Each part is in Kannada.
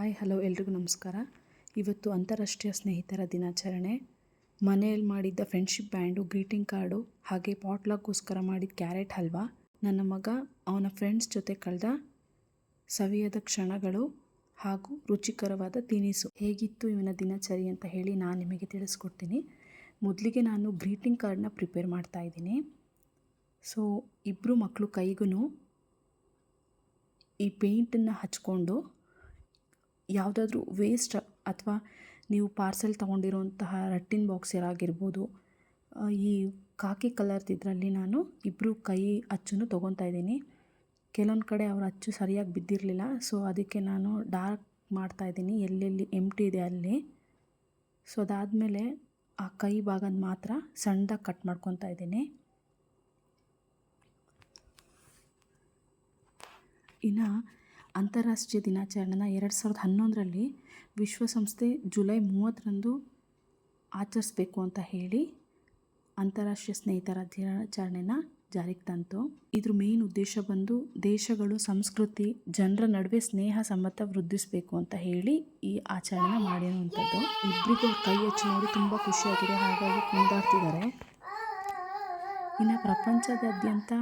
ಹಾಯ್, ಹಲೋ ಎಲ್ರಿಗೂ ನಮಸ್ಕಾರ. ಇವತ್ತು ಅಂತಾರಾಷ್ಟ್ರೀಯ ಸ್ನೇಹಿತರ ದಿನಾಚರಣೆ. ಮನೆಯಲ್ಲಿ ಮಾಡಿದ್ದ ಫ್ರೆಂಡ್ಶಿಪ್ ಬ್ಯಾಂಡು ಗ್ರೀಟಿಂಗ್ ಕಾರ್ಡು ಹಾಗೆ ಪಾಟ್ಲಾಕ್ಗೋಸ್ಕರ ಮಾಡಿದ ಕ್ಯಾರೆಟ್ ಹಲ್ವಾ. ನನ್ನ ಮಗ, ಅವನ ಫ್ರೆಂಡ್ಸ್ ಜೊತೆ ಕಳೆದ ಸವಿಯದ ಕ್ಷಣಗಳು ಹಾಗೂ ರುಚಿಕರವಾದ ತಿನಿಸು. ಹೇಗಿತ್ತು ಇವನ ದಿನಚರಿ ಅಂತ ಹೇಳಿ ನಾನು ನಿಮಗೆ ತಿಳಿಸ್ಕೊಡ್ತೀನಿ. ಮೊದಲಿಗೆ ನಾನು ಗ್ರೀಟಿಂಗ್ ಕಾರ್ಡನ್ನ ಪ್ರಿಪೇರ್ ಮಾಡ್ತಾ ಇದ್ದೀನಿ. ಸೊ ಇಬ್ಬರು ಮಕ್ಕಳು ಕೈಗೂ ಈ ಪೇಂಟನ್ನು ಹಚ್ಕೊಂಡು ಯಾವುದಾದ್ರೂ ವೇಸ್ಟ್ ಅಥವಾ ನೀವು ಪಾರ್ಸೆಲ್ ತೊಗೊಂಡಿರುವಂತಹ ರಟ್ಟಿನ ಬಾಕ್ಸ್ ಆಗಿರ್ಬೋದು ಈ ಕಾಕಿ ಕಲರ್ದು ಇದರಲ್ಲಿ ನಾನು ಇಬ್ಬರು ಕೈ ಅಚ್ಚನ್ನು ತೊಗೊತಾ ಇದ್ದೀನಿ. ಕೆಲವೊಂದು ಕಡೆ ಅವ್ರ ಅಚ್ಚು ಸರಿಯಾಗಿ ಬಿದ್ದಿರಲಿಲ್ಲ ಸೊ ಅದಕ್ಕೆ ನಾನು ಡಾರ್ಕ್ ಮಾಡ್ತಾ ಇದ್ದೀನಿ. ಎಲ್ಲೆಲ್ಲಿ ಎಂಟಿ ಇದೆ ಅಲ್ಲಿ. ಸೊ ಅದಾದಮೇಲೆ ಆ ಕೈ ಭಾಗದ ಮಾತ್ರ ಸಣ್ಣದಾಗಿ ಕಟ್ ಮಾಡ್ಕೊತಾ ಇದ್ದೀನಿ. ಇನ್ನು ಅಂತಾರಾಷ್ಟ್ರೀಯ ದಿನಾಚರಣೆನ ಎರಡು ಸಾವಿರದ ಹನ್ನೊಂದರಲ್ಲಿ ವಿಶ್ವಸಂಸ್ಥೆ ಜುಲೈ ಮೂವತ್ತರಂದು ಆಚರಿಸ್ಬೇಕು ಅಂತ ಹೇಳಿ ಅಂತಾರಾಷ್ಟ್ರೀಯ ಸ್ನೇಹಿತರ ದಿನಾಚರಣೆನ ಜಾರಿಗೆ ತಂತು. ಇದ್ರ ಮೇನ್ ಉದ್ದೇಶ ಬಂದು ದೇಶಗಳು, ಸಂಸ್ಕೃತಿ, ಜನರ ನಡುವೆ ಸ್ನೇಹ ಸಂಬಂಧ ವೃದ್ಧಿಸಬೇಕು ಅಂತ ಹೇಳಿ ಈ ಆಚರಣೆ ಮಾಡಿರುವಂಥದ್ದು. ಇಬ್ಬರಿಗೂ ಕೈ ಹಚ್ಚಿ ನೋಡಿ ತುಂಬ ಖುಷಿಯಾಗಿದೆ. ಹಾಗಾಗಿ ಮುಂದಾಡ್ತಿದ್ದಾರೆ ಇನ್ನು ಪ್ರಪಂಚದಾದ್ಯಂತ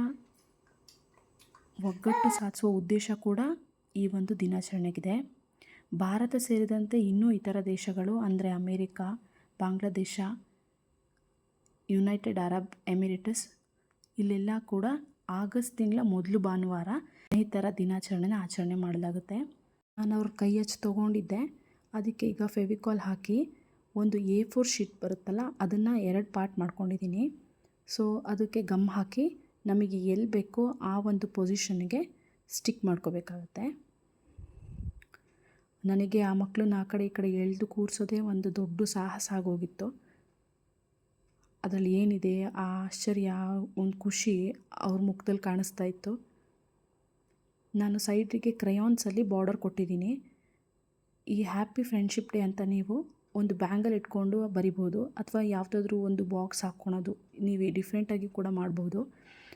ಒಗ್ಗಟ್ಟು ಸಾಧಿಸುವ ಉದ್ದೇಶ ಕೂಡ ಈ ಒಂದು ದಿನಾಚರಣೆಗಿದೆ. ಭಾರತ ಸೇರಿದಂತೆ ಇನ್ನೂ ಇತರ ದೇಶಗಳು, ಅಂದರೆ America, Bangladesh, United Arab Emirates, ಇಲ್ಲೆಲ್ಲ ಕೂಡ ಆಗಸ್ಟ್ ತಿಂಗಳ ಮೊದಲು ಭಾನುವಾರ ಸ್ನೇಹಿತರ ದಿನಾಚರಣೆನ ಆಚರಣೆ ಮಾಡಲಾಗುತ್ತೆ. ನಾನು ಅವ್ರ ಕೈ ಹಚ್ಚಿ ತೊಗೊಂಡಿದ್ದೆ. ಅದಕ್ಕೆ ಈಗ ಫೆವಿಕಾಲ್ ಹಾಕಿ ಒಂದು ಎ ಫೋರ್ ಶೀಟ್ ಬರುತ್ತಲ್ಲ, ಅದನ್ನು ಎರಡು ಪಾರ್ಟ್ ಮಾಡ್ಕೊಂಡಿದ್ದೀನಿ. ಸೊ, ಅದಕ್ಕೆ ಗಮ್ ಹಾಕಿ ನಮಗೆ ಎಲ್ಲಿ ಬೇಕೋ ಆ ಒಂದು ಪೊಸಿಷನ್ಗೆ ಸ್ಟಿಕ್ ಮಾಡ್ಕೋಬೇಕಾಗತ್ತೆ. ನನಗೆ ಆ ಮಕ್ಕಳನ್ನ ಆ ಕಡೆ ಈ ಕಡೆ ಎಳೆದು ಕೂರಿಸೋದೇ ಒಂದು ದೊಡ್ಡ ಸಾಹಸ ಆಗೋಗಿತ್ತು. ಅದರಲ್ಲಿ ಏನಿದೆ? ಆ ಆಶ್ಚರ್ಯ, ಒಂದು ಖುಷಿ ಅವ್ರ ಮುಖದಲ್ಲಿ ಕಾಣಿಸ್ತಾ ಇತ್ತು. ನಾನು ಸೈಡಿಗೆ ಕ್ರಯಾನ್ಸಲ್ಲಿ ಬಾರ್ಡರ್ ಕೊಟ್ಟಿದ್ದೀನಿ. ಈ ಹ್ಯಾಪಿ ಫ್ರೆಂಡ್ಶಿಪ್ ಡೇ ಅಂತ ನೀವು ಒಂದು ಬ್ಯಾಂಗಲ್ ಇಟ್ಕೊಂಡು ಬರಿಬೋದು ಅಥವಾ ಯಾವುದಾದ್ರೂ ಒಂದು ಬಾಕ್ಸ್ ಹಾಕ್ಕೊಳೋದು. ನೀವು ಡಿಫ್ರೆಂಟಾಗಿ ಕೂಡ ಮಾಡ್ಬೋದು.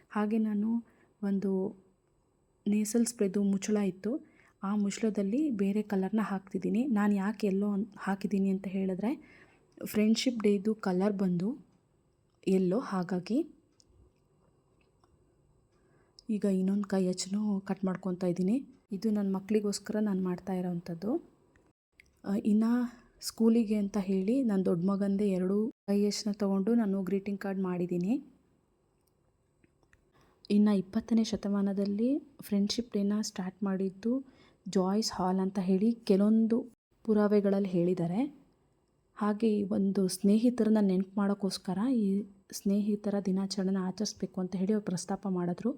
ಹಾಗೆ ನಾನು ಒಂದು ನೇಸಲ್ ಸ್ಪ್ರೇದು ಮುಚ್ಚಳ ಇತ್ತು. ಆ ಮುಚ್ಚಳದಲ್ಲಿ ಬೇರೆ ಕಲರ್ನ ಹಾಕ್ತಿದ್ದೀನಿ. ನಾನು ಯಾಕೆ ಎಲ್ಲೋ ಹಾಕಿದ್ದೀನಿ ಅಂತ ಹೇಳಿದ್ರೆ ಫ್ರೆಂಡ್ಶಿಪ್ ಡೇದು ಕಲರ್ ಬಂದು ಎಲ್ಲೋ ಹಾಗಾಗಿ ಈಗ ಇನ್ನೊಂದು ಕೈ ಹಚ್ಚನೂ ಕಟ್ ಮಾಡ್ಕೊತಾ ಇದ್ದೀನಿ. ಇದು ನನ್ನ ಮಕ್ಕಳಿಗೋಸ್ಕರ ನಾನು ಮಾಡ್ತಾ ಇರೋವಂಥದ್ದು ಇನ್ನು ಸ್ಕೂಲಿಗೆ ಅಂತ ಹೇಳಿ ನನ್ನ ದೊಡ್ಡ ಮಗಂದೇ ಎರಡು ಕೈ ಹಚ್ಚನ ತೊಗೊಂಡು ನಾನು ಗ್ರೀಟಿಂಗ್ ಕಾರ್ಡ್ ಮಾಡಿದ್ದೀನಿ. ಇನ್ನು ಇಪ್ಪತ್ತನೇ ಶತಮಾನದಲ್ಲಿ ಫ್ರೆಂಡ್ಶಿಪ್ ಡೇನ ಸ್ಟಾರ್ಟ್ ಮಾಡಿದ್ದು ಜಾಯ್ಸ್ ಹಾಲ್ ಅಂತ ಹೇಳಿ ಕೆಲವೊಂದು ಪುರಾವೆಗಳಲ್ಲಿ ಹೇಳಿದ್ದಾರೆ. ಹಾಗೆ ಒಂದು ಸ್ನೇಹಿತರನ್ನ ನೆನಪು ಮಾಡೋಕ್ಕೋಸ್ಕರ ಈ ಸ್ನೇಹಿತರ ದಿನಾಚರಣೆನ ಆಚರಿಸ್ಬೇಕು ಅಂತ ಹೇಳಿ ಅವ್ರು ಪ್ರಸ್ತಾಪ ಮಾಡಿದ್ರು.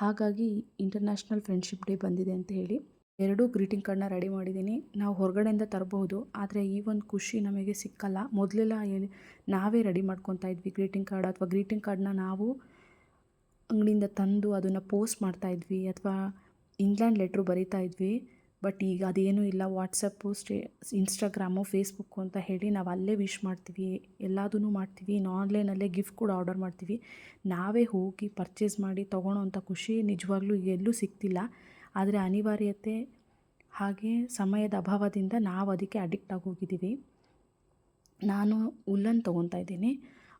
ಹಾಗಾಗಿ ಇಂಟರ್ನ್ಯಾಷನಲ್ ಫ್ರೆಂಡ್ಶಿಪ್ ಡೇ ಬಂದಿದೆ ಅಂತ ಹೇಳಿ ಎರಡೂ ಗ್ರೀಟಿಂಗ್ ಕಾರ್ಡ್ನ ರೆಡಿ ಮಾಡಿದ್ದೀನಿ. ನಾವು ಹೊರಗಡೆಯಿಂದ ತರಬಹುದು, ಆದರೆ ಈ ಒಂದು ಖುಷಿ ನಮಗೆ ಸಿಕ್ಕಲ್ಲ. ಮೊದಲೆಲ್ಲ ನಾವೇ ರೆಡಿ ಮಾಡ್ಕೊತಾ ಇದ್ವಿ ಗ್ರೀಟಿಂಗ್ ಕಾರ್ಡ್, ಅಥವಾ ಗ್ರೀಟಿಂಗ್ ಕಾರ್ಡ್ನ ನಾವು ಅಂಗಡಿಯಿಂದ ತಂದು ಅದನ್ನು ಪೋಸ್ಟ್ ಮಾಡ್ತಾಯಿದ್ವಿ ಅಥವಾ ಇಂಗ್ಲೆಂಡ್ ಲೆಟ್ರು ಬರಿತಾ ಇದ್ವಿ ಬಟ್ ಈಗ ಅದೇನೂ ಇಲ್ಲ. ವಾಟ್ಸಪ್ಪು ಸ್ಟೇ ಇನ್ಸ್ಟಾಗ್ರಾಮು ಫೇಸ್ಬುಕ್ಕು ಅಂತ ಹೇಳಿ ನಾವು ಅಲ್ಲೇ ವಿಶ್ ಮಾಡ್ತೀವಿ. ಎಲ್ಲದೂ ಮಾಡ್ತೀವಿ. ಇನ್ನು ಆನ್ಲೈನಲ್ಲೇ ಗಿಫ್ಟ್ ಕೂಡ ಆರ್ಡರ್ ಮಾಡ್ತೀವಿ. ನಾವೇ ಹೋಗಿ ಪರ್ಚೇಸ್ ಮಾಡಿ ತೊಗೊಳೋವಂಥ ಖುಷಿ ನಿಜವಾಗ್ಲೂ ಎಲ್ಲೂ ಸಿಗ್ತಿಲ್ಲ. ಆದರೆ ಅನಿವಾರ್ಯತೆ ಹಾಗೆ ಸಮಯದ ಅಭಾವದಿಂದ ನಾವು ಅದಕ್ಕೆ ಅಡಿಕ್ಟ್ ಆಗೋಗಿದ್ದೀವಿ ನಾನು ಉಲ್ಲನ್ ತೊಗೊತಾ ಇದ್ದೀನಿ.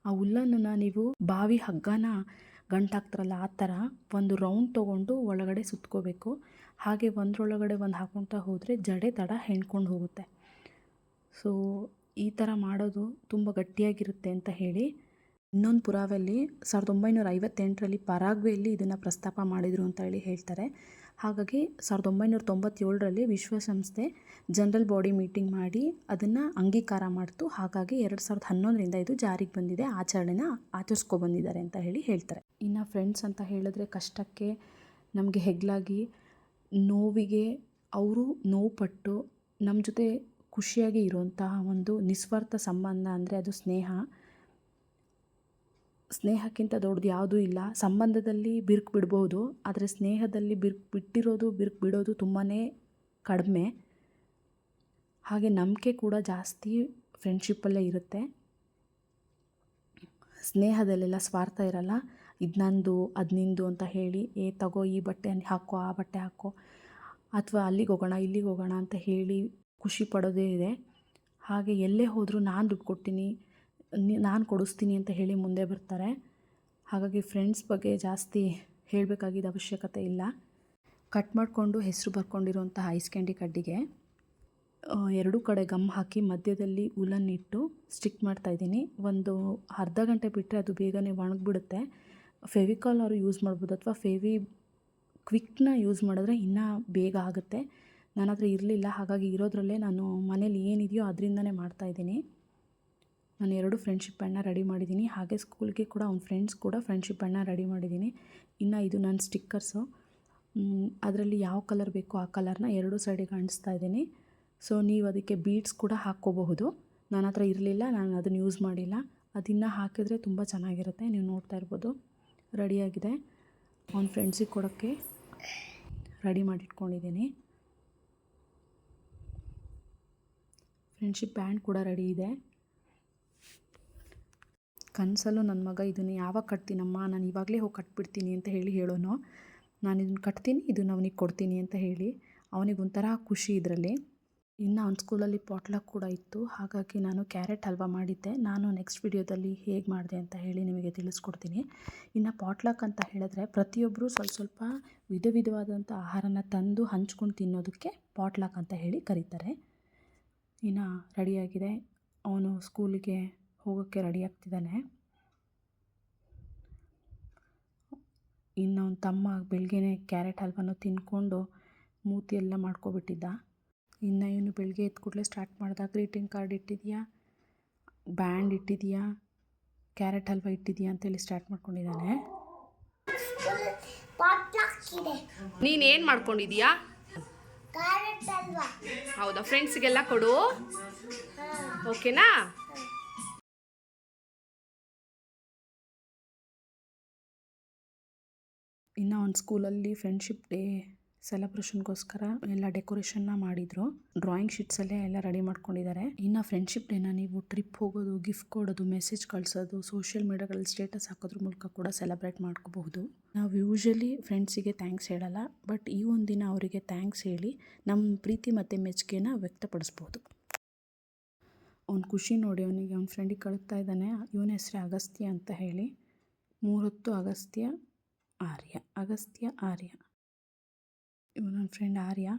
ಆ ಉಲ್ಲನ್ನು ನೀವು ಬಾವಿ ಹಗ್ಗನ ಗಂಟಾಕ್ತಾರಲ್ಲ ಆ ಥರ ಒಂದು ರೌಂಡ್ ತೊಗೊಂಡು ಒಳಗಡೆ ಸುತ್ಕೋಬೇಕು. ಹಾಗೆ ಒಂದರೊಳಗಡೆ ಒಂದು ಹಾಕ್ಕೊತಾ ಹೋದರೆ ಜಡೆ ತಡ ಹೆಣ್ಕೊಂಡು ಹೋಗುತ್ತೆ. ಸೊ ಈ ಥರ ಮಾಡೋದು ತುಂಬ ಗಟ್ಟಿಯಾಗಿರುತ್ತೆ ಅಂತ ಹೇಳಿ ಇನ್ನೊಂದು ಪುರಾವೆಯಲ್ಲಿ ಸಾವಿರದ ಒಂಬೈನೂರ ಐವತ್ತೆಂಟರಲ್ಲಿ ಪರಾಗ್ವೆಯಲ್ಲಿ ಇದನ್ನು ಪ್ರಸ್ತಾಪ ಮಾಡಿದರು ಅಂತ ಹೇಳಿ ಹೇಳ್ತಾರೆ. ಹಾಗಾಗಿ ಸಾವಿರದ ಒಂಬೈನೂರ ತೊಂಬತ್ತೇಳರಲ್ಲಿ ವಿಶ್ವಸಂಸ್ಥೆ ಜನರಲ್ ಬಾಡಿ ಮೀಟಿಂಗ್ ಮಾಡಿ ಅದನ್ನು ಅಂಗೀಕಾರ ಮಾಡ್ತು. ಹಾಗಾಗಿ ಎರಡು ಸಾವಿರದ ಹನ್ನೊಂದರಿಂದ ಇದು ಜಾರಿಗೆ ಬಂದಿದೆ. ಆಚರಣೆನ ಆಚರಿಸ್ಕೊ ಬಂದಿದ್ದಾರೆ ಅಂತ ಹೇಳಿ ಹೇಳ್ತಾರೆ. ಇನ್ನು ಫ್ರೆಂಡ್ಸ್ ಅಂತ ಹೇಳಿದ್ರೆ ಕಷ್ಟಕ್ಕೆ ನಮಗೆ ಹೆಗ್ಲಾಗಿ ನೋವಿಗೆ ಅವರು ನೋವು ಪಟ್ಟು ನಮ್ಮ ಜೊತೆ ಖುಷಿಯಾಗಿ ಇರುವಂತಹ ಒಂದು ನಿಸ್ವಾರ್ಥ ಸಂಬಂಧ ಅಂದರೆ ಅದು ಸ್ನೇಹ. ಸ್ನೇಹಕ್ಕಿಂತ ದೊಡ್ಡದು ಯಾವುದೂ ಇಲ್ಲ. ಸಂಬಂಧದಲ್ಲಿ ಬಿರುಕು ಬಿಡ್ಬೋದು. ಆದರೆ ಸ್ನೇಹದಲ್ಲಿ ಬಿರುಕು ಬಿಟ್ಟಿರೋದು, ಬಿರುಕು ಬಿಡೋದು ತುಂಬಾ ಕಡಿಮೆ. ಹಾಗೆ ನಂಬಿಕೆ ಕೂಡ ಜಾಸ್ತಿ ಫ್ರೆಂಡ್ಶಿಪ್ಪಲ್ಲೇ ಇರುತ್ತೆ. ಸ್ನೇಹದಲ್ಲೆಲ್ಲ ಸ್ವಾರ್ಥ ಇರಲ್ಲ. ಇದು ನಂದು, ಅದು ನಿಂದು ಅಂತ ಹೇಳಿ, ಏ, ತಗೋ ಈ ಬಟ್ಟೆ ಹಾಕೋ, ಆ ಬಟ್ಟೆ ಹಾಕೋ. ಅಥವಾ ಅಲ್ಲಿಗೆ ಹೋಗೋಣ, ಇಲ್ಲಿಗೆ ಹೋಗೋಣ ಅಂತ ಹೇಳಿ ಖುಷಿ ಪಡೋದೇ ಇದೆ. ಹಾಗೆ ಎಲ್ಲೇ ಹೋದರೂ ನಾನು ದುಡ್ಡು ಕೊಡ್ತೀನಿ ನಾನು ಕೊಡಿಸ್ತೀನಿ ಅಂತ ಹೇಳಿ ಮುಂದೆ ಬರ್ತಾರೆ. ಹಾಗಾಗಿ ಫ್ರೆಂಡ್ಸ್ ಬಗ್ಗೆ ಜಾಸ್ತಿ ಹೇಳಬೇಕಾಗಿದ್ದ ಅವಶ್ಯಕತೆ ಇಲ್ಲ. ಕಟ್ ಮಾಡಿಕೊಂಡು ಹೆಸರು ಬರ್ಕೊಂಡಿರುವಂತಹ ಐಸ್ ಕ್ಯಾಂಡಿ ಕಡ್ಡಿಗೆ ಎರಡೂ ಕಡೆ ಗಮ್ ಹಾಕಿ ಮಧ್ಯದಲ್ಲಿ ಉಲನ್ ಇಟ್ಟು ಸ್ಟಿಕ್ ಮಾಡ್ತಾಯಿದ್ದೀನಿ ಒಂದು ಅರ್ಧ ಗಂಟೆ ಬಿಟ್ಟರೆ ಅದು ಬೇಗನೆ ಒಣಗಿಬಿಡುತ್ತೆ. ಫೆವಿಕಾಲ್ ಅವರು ಯೂಸ್ ಮಾಡ್ಬೋದು ಅಥವಾ ಫೆವಿ ಕ್ವಿಕ್ನ ಯೂಸ್ ಮಾಡಿದ್ರೆ ಇನ್ನೂ ಬೇಗ ಆಗುತ್ತೆ. ನನ್ನ ಹತ್ರ ಇರಲಿಲ್ಲ, ಹಾಗಾಗಿ ಇರೋದ್ರಲ್ಲೇ ನಾನು ಮನೇಲಿ ಏನಿದೆಯೋ ಅದರಿಂದನೇ ಮಾಡ್ತಾಯಿದ್ದೀನಿ ನಾನು ಎರಡು ಫ್ರೆಂಡ್ಶಿಪ್ ಬ್ಯಾಂಡ್ನ ರೆಡಿ ಮಾಡಿದ್ದೀನಿ. ಹಾಗೆ ಸ್ಕೂಲ್ಗೆ ಕೂಡ ಅವ್ನ ಫ್ರೆಂಡ್ಸ್ ಕೂಡ ಫ್ರೆಂಡ್ಶಿಪ್ ಬ್ಯಾಂಡ್ನ ರೆಡಿ ಮಾಡಿದ್ದೀನಿ. ಇನ್ನು ಇದು ನನ್ನ ಸ್ಟಿಕ್ಕರ್ಸು ಅದರಲ್ಲಿ ಯಾವ ಕಲರ್ ಬೇಕೋ ಆ ಕಲರ್ನ ಎರಡು ಸೈಡಿಗೆ ಅಂಟಿಸ್ತಾ ಇದ್ದೀನಿ. ಸೊ ನೀವು ಅದಕ್ಕೆ ಬೀಡ್ಸ್ ಕೂಡ ಹಾಕ್ಕೋಬಹುದು. ನನ್ನ ಹತ್ರ ಇರಲಿಲ್ಲ, ನಾನು ಅದನ್ನು ಯೂಸ್ ಮಾಡಿಲ್ಲ. ಅದನ್ನು ಹಾಕಿದರೆ ತುಂಬ ಚೆನ್ನಾಗಿರುತ್ತೆ. ನೀವು ನೋಡ್ತಾ ಇರ್ಬೋದು. ರೆಡಿಯಾಗಿದೆ ಅವ್ನ ಫ್ರೆಂಡ್ಸಿಗೆ ಕೊಡೋಕ್ಕೆ ರೆಡಿ ಮಾಡಿಟ್ಕೊಂಡಿದ್ದೀನಿ. ಫ್ರೆಂಡ್ಶಿಪ್ ಬ್ಯಾಂಡ್ ಕೂಡ ರೆಡಿ ಇದೆ. ಕನಸಲ್ಲೂ ನನ್ನ ಮಗ ಇದನ್ನು ಯಾವಾಗ ಕಟ್ತೀನಮ್ಮ? ನಾನು ಇವಾಗಲೇ ಹೋಗಿ ಕಟ್ಬಿಡ್ತೀನಿ ಅಂತ ಹೇಳಿ ಹೇಳೋನು. ನಾನು ಇದನ್ನು ಕಟ್ತೀನಿ, ಇದನ್ನು ಅವನಿಗೆ ಕೊಡ್ತೀನಿ ಅಂತ ಹೇಳಿ. ಅವನಿಗೆ ಒಂಥರ ಖುಷಿ ಇದರಲ್ಲಿ. ಇನ್ನು ಅವ್ನ ಸ್ಕೂಲಲ್ಲಿ ಪಾಟ್ಲಾಕ್ ಕೂಡ ಇತ್ತು. ಹಾಗಾಗಿ ನಾನು ಕ್ಯಾರೆಟ್ ಹಲ್ವಾ ಮಾಡಿದ್ದೆ. ನಾನು ನೆಕ್ಸ್ಟ್ ವಿಡಿಯೋದಲ್ಲಿ ಹೇಗೆ ಮಾಡಿದೆ ಅಂತ ಹೇಳಿ ನಿಮಗೆ ತಿಳಿಸ್ಕೊಡ್ತೀನಿ. ಇನ್ನು ಪಾಟ್ಲಾಕ್ ಅಂತ ಹೇಳಿದ್ರೆ ಪ್ರತಿಯೊಬ್ಬರು ಸ್ವಲ್ಪ ಸ್ವಲ್ಪ ವಿಧ ವಿಧವಾದಂಥ ಆಹಾರನ ತಂದು ಹಂಚ್ಕೊಂಡು ತಿನ್ನೋದಕ್ಕೆ ಪಾಟ್ಲಾಕ್ ಅಂತ ಹೇಳಿ ಕರೀತಾರೆ. ಇನ್ನು ರೆಡಿಯಾಗಿದೆ ಅವನು ಸ್ಕೂಲಿಗೆ ಹೋಗೋಕ್ಕೆ ರೆಡಿ ಆಗ್ತಿದ್ದಾನೆ. ಇನ್ನು ಅವನ ತಮ್ಮ ಬೆಳಗ್ಗೆನೇ ಕ್ಯಾರೆಟ್ ಹಲ್ವನೂ ತಿಂದ್ಕೊಂಡು ಮೂತಿ ಎಲ್ಲ ಮಾಡ್ಕೊಬಿಟ್ಟಿದ್ದ. ಇನ್ನು ಇವನು ಬೆಳಗ್ಗೆ ಎದ್ದ ಕೂಡಲೇ ಸ್ಟಾರ್ಟ್ ಮಾಡ್ದ. ಗ್ರೀಟಿಂಗ್ ಕಾರ್ಡ್ ಇಟ್ಟಿದೆಯಾ? ಬ್ಯಾಂಡ್ ಇಟ್ಟಿದೆಯಾ? ಕ್ಯಾರೆಟ್ ಹಲ್ವ ಇಟ್ಟಿದೆಯಾ? ಅಂತೇಳಿ ಸ್ಟಾರ್ಟ್ ಮಾಡ್ಕೊಂಡಿದ್ದಾನೆ. ನೀನು ಏನು ಮಾಡ್ಕೊಂಡಿದೀಯಾ? ಹೌದಾ? ಫ್ರೆಂಡ್ಸ್ಗೆಲ್ಲ ಕೊಡು. ಓಕೆನಾ ಇನ್ನು ಅವ್ನ ಸ್ಕೂಲಲ್ಲಿ ಫ್ರೆಂಡ್ಶಿಪ್ ಡೇ ಸೆಲೆಬ್ರೇಷನ್ಗೋಸ್ಕರ ಎಲ್ಲ ಡೆಕೋರೇಷನ್ನ ಮಾಡಿದರು. ಡ್ರಾಯಿಂಗ್ ಶೀಟ್ಸಲ್ಲೇ ಎಲ್ಲ ರೆಡಿ ಮಾಡ್ಕೊಂಡಿದ್ದಾರೆ ಇನ್ನು ಫ್ರೆಂಡ್ಶಿಪ್ ಡೇನ ನೀವು ಟ್ರಿಪ್ ಹೋಗೋದು ಗಿಫ್ಟ್ ಕೊಡೋದು ಮೆಸೇಜ್ ಕಳಿಸೋದು ಸೋಷಿಯಲ್ ಮೀಡಿಯಾಗಳಲ್ಲಿ ಸ್ಟೇಟಸ್ ಹಾಕೋದ್ರ ಮೂಲಕ ಕೂಡ ಸೆಲೆಬ್ರೇಟ್ ಮಾಡ್ಕೋಬಹುದು. ನಾವು ಯೂಶಲಿ ಫ್ರೆಂಡ್ಸಿಗೆ ಥ್ಯಾಂಕ್ಸ್ ಹೇಳಲ್ಲ ಬಟ್ ಈ ಒಂದು ದಿನ ಅವರಿಗೆ ಥ್ಯಾಂಕ್ಸ್ ಹೇಳಿ ನಮ್ಮ ಪ್ರೀತಿ ಮತ್ತು ಮೆಚ್ಚುಗೆನ ವ್ಯಕ್ತಪಡಿಸ್ಬೋದು. ಅವ್ನು ಖುಷಿ ನೋಡಿ ಅವನಿಗೆ ಅವ್ನ ಫ್ರೆಂಡಿಗೆ ಕಳಿಸ್ತಾ ಇದ್ದಾನೆ. ಇವನ ಹೆಸರು ಅಗಸ್ತ್ಯ ಅಂತ ಹೇಳಿ. ಮೂರೊತ್ತು ಅಗಸ್ತ್ಯ ಆರ್ಯ, ಅಗಸ್ತ್ಯ ಆರ್ಯ. ಇವನು ನನ್ನ ಫ್ರೆಂಡ್ ಆರ್ಯ.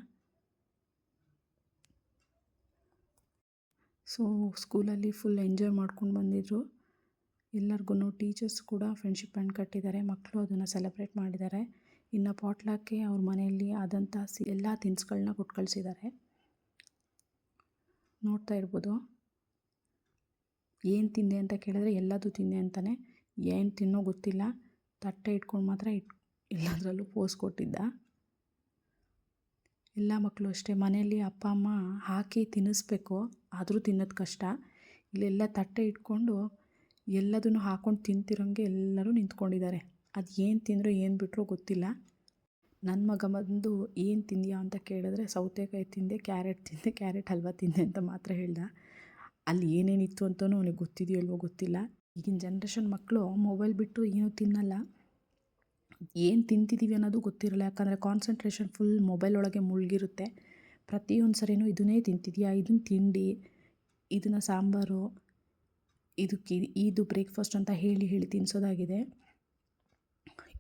ಸೊ ಸ್ಕೂಲಲ್ಲಿ ಫುಲ್ ಎಂಜಾಯ್ ಮಾಡ್ಕೊಂಡು ಬಂದಿದ್ರು. ಎಲ್ಲರಿಗೂ ಟೀಚರ್ಸ್ ಕೂಡ ಫ್ರೆಂಡ್ಶಿಪ್ ಬ್ಯಾಂಡ್ ಕಟ್ಟಿದ್ದಾರೆ. ಮಕ್ಕಳು ಅದನ್ನು ಸೆಲೆಬ್ರೇಟ್ ಮಾಡಿದ್ದಾರೆ. ಇನ್ನು ಪಾಟ್ಲಾಕ್ಕೆ ಅವ್ರ ಮನೆಯಲ್ಲಿ ಆದಂಥ ಸಿ ಎಲ್ಲ ತಿನಿಸುಗಳನ್ನ ಕೊಟ್ಟು ಕಳಿಸಿದ್ದಾರೆ. ನೋಡ್ತಾ ಇರ್ಬೋದು. ಏನು ತಿಂದೆ ಅಂತ ಕೇಳಿದ್ರೆ ಎಲ್ಲದೂ ತಿಂದೆ ಅಂತಾನೆ. ಏನು ತಿನ್ನೋ ಗೊತ್ತಿಲ್ಲ. ತಟ್ಟೆ ಇಟ್ಕೊಂಡು ಮಾತ್ರ ಇಟ್ ಎಲ್ಲದರಲ್ಲೂ ಪೋಸ್ ಕೊಟ್ಟಿದ್ದ. ಎಲ್ಲ ಮಕ್ಕಳು ಅಷ್ಟೇ, ಮನೆಯಲ್ಲಿ ಅಪ್ಪ, ಅಮ್ಮ ಹಾಕಿ ತಿನ್ನಿಸ್ಬೇಕು, ಆದರೂ ತಿನ್ನೋದು ಕಷ್ಟ. ಇಲ್ಲೆಲ್ಲ ತಟ್ಟೆ ಇಟ್ಕೊಂಡು ಎಲ್ಲದನ್ನು ಹಾಕ್ಕೊಂಡು ತಿಂತಿರೋಂಗೆ ಎಲ್ಲರೂ ನಿಂತ್ಕೊಂಡಿದ್ದಾರೆ. ಅದು ಏನು ತಿಂದರೂ ಏನು ಬಿಟ್ಟರೂ ಗೊತ್ತಿಲ್ಲ. ನನ್ನ ಮಗ ಬಂದು ಏನು ತಿಂದ್ಯಾ ಅಂತ ಕೇಳಿದ್ರೆ ಸೌತೆಕಾಯಿ ತಿಂದೆ, ಕ್ಯಾರೆಟ್ ತಿಂದೆ, ಕ್ಯಾರೆಟ್ ಹಲ್ವಾ ತಿಂದೆ ಅಂತ ಮಾತ್ರ ಹೇಳ್ದ. ಅಲ್ಲಿ ಏನೇನಿತ್ತು ಅಂತಲೂ ಅವನಿಗೆ ಗೊತ್ತಿದೆಯೋ ಇಲ್ವೋ ಗೊತ್ತಿಲ್ಲ. ಈಗಿನ ಜನ್ರೇಷನ್ ಮಕ್ಕಳು ಮೊಬೈಲ್ ಬಿಟ್ಟು ಏನೂ ತಿನ್ನಲ್ಲ. ಏನು ತಿಂತಿದ್ದೀವಿ ಅನ್ನೋದು ಗೊತ್ತಿರಲ್ಲ. ಯಾಕಂದರೆ ಕಾನ್ಸಂಟ್ರೇಷನ್ ಫುಲ್ ಮೊಬೈಲ್ ಒಳಗೆ ಮುಳುಗಿರುತ್ತೆ. ಪ್ರತಿಯೊಂದು ಸರಿನೂ ಇದನ್ನೇ ತಿಂತಿದೀಯಾ? ಇದನ್ನ ತಿಂಡಿ, ಇದನ್ನು ಸಾಂಬಾರು, ಇದಕ್ಕೆ ಇದು ಬ್ರೇಕ್ಫಾಸ್ಟ್ ಅಂತ ಹೇಳಿ ಹೇಳಿ ತಿನ್ನಿಸೋದಾಗಿದೆ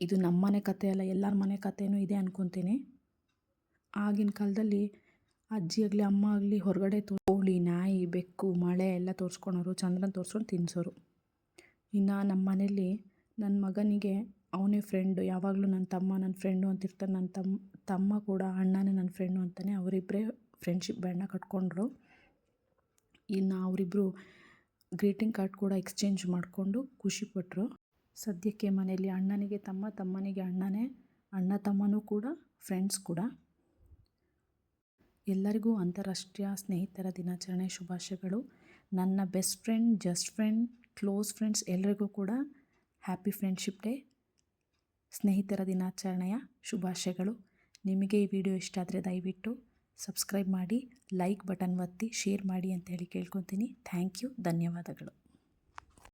ಇದು ನಮ್ಮ ಮನೆ ಕತೆ ಅಲ್ಲ, ಎಲ್ಲರ ಮನೆ ಕಥೆನೂ ಇದೆ ಅಂದ್ಕೊತೀನಿ ಆಗಿನ ಕಾಲದಲ್ಲಿ ಅಜ್ಜಿ ಆಗಲಿ, ಅಮ್ಮ ಆಗಲಿ, ಹೊರಗಡೆ ತೋಳಿ ನಾಯಿ ಬೆಕ್ಕು, ಮಳೆ ಎಲ್ಲ ತೋರಿಸ್ಕೊಳೋರು, ಚಂದ್ರನ ತೋರಿಸ್ಕೊಂಡು ತಿನ್ನಿಸೋರು ಇನ್ನು ನಮ್ಮ ಮನೇಲಿ ನನ್ನ ಮಗನಿಗೆ ಅವನೇ ಫ್ರೆಂಡು ಯಾವಾಗಲೂ ನನ್ನ ತಮ್ಮ ನನ್ನ ಫ್ರೆಂಡು ಅಂತಿರ್ತಾನೆ ನನ್ನ ತಮ್ಮ ತಮ್ಮ ಕೂಡ ಅಣ್ಣನೇ ನನ್ನ ಫ್ರೆಂಡು ಅಂತಾನೆ ಅವರಿಬ್ಬರೇ ಫ್ರೆಂಡ್ಶಿಪ್ ಬ್ಯಾಂಡ್ನ ಕಟ್ಕೊಂಡ್ರು. ಇನ್ನು ಅವರಿಬ್ಬರು ಗ್ರೀಟಿಂಗ್ ಕಾರ್ಡ್ ಕೂಡ ಎಕ್ಸ್ಚೇಂಜ್ ಮಾಡಿಕೊಂಡು ಖುಷಿಪಟ್ಟರು ಸದ್ಯಕ್ಕೆ ಮನೆಯಲ್ಲಿ ಅಣ್ಣನಿಗೆ ತಮ್ಮ, ತಮ್ಮನಿಗೆ ಅಣ್ಣನೇ, ಅಣ್ಣ ತಮ್ಮನೂ ಕೂಡ ಫ್ರೆಂಡ್ಸ್ ಕೂಡ. ಎಲ್ಲರಿಗೂ ಅಂತಾರಾಷ್ಟ್ರೀಯ ಸ್ನೇಹಿತರ ದಿನಾಚರಣೆ ಶುಭಾಶಯಗಳು. ನನ್ನ best friend just friend close friends ಎಲ್ಲರಿಗೂ ಕೂಡ ಹ್ಯಾಪಿ ಫ್ರೆಂಡ್ಶಿಪ್ ಡೇ. ಸ್ನೇಹಿತರ ದಿನಾಚರಣೆಯ ಶುಭಾಶಯಗಳು. ನಿಮಗೆ ಈ ವಿಡಿಯೋ ಇಷ್ಟ ಆದರೆ ದಯವಿಟ್ಟು ಸಬ್ಸ್ಕ್ರೈಬ್ ಮಾಡಿ, ಲೈಕ್ ಬಟನ್ ಒತ್ತಿ, ಶೇರ್ ಮಾಡಿ ಅಂತ ಹೇಳಿ ಕೇಳ್ಕೊತೀನಿ. ಥ್ಯಾಂಕ್ ಯು, ಧನ್ಯವಾದಗಳು.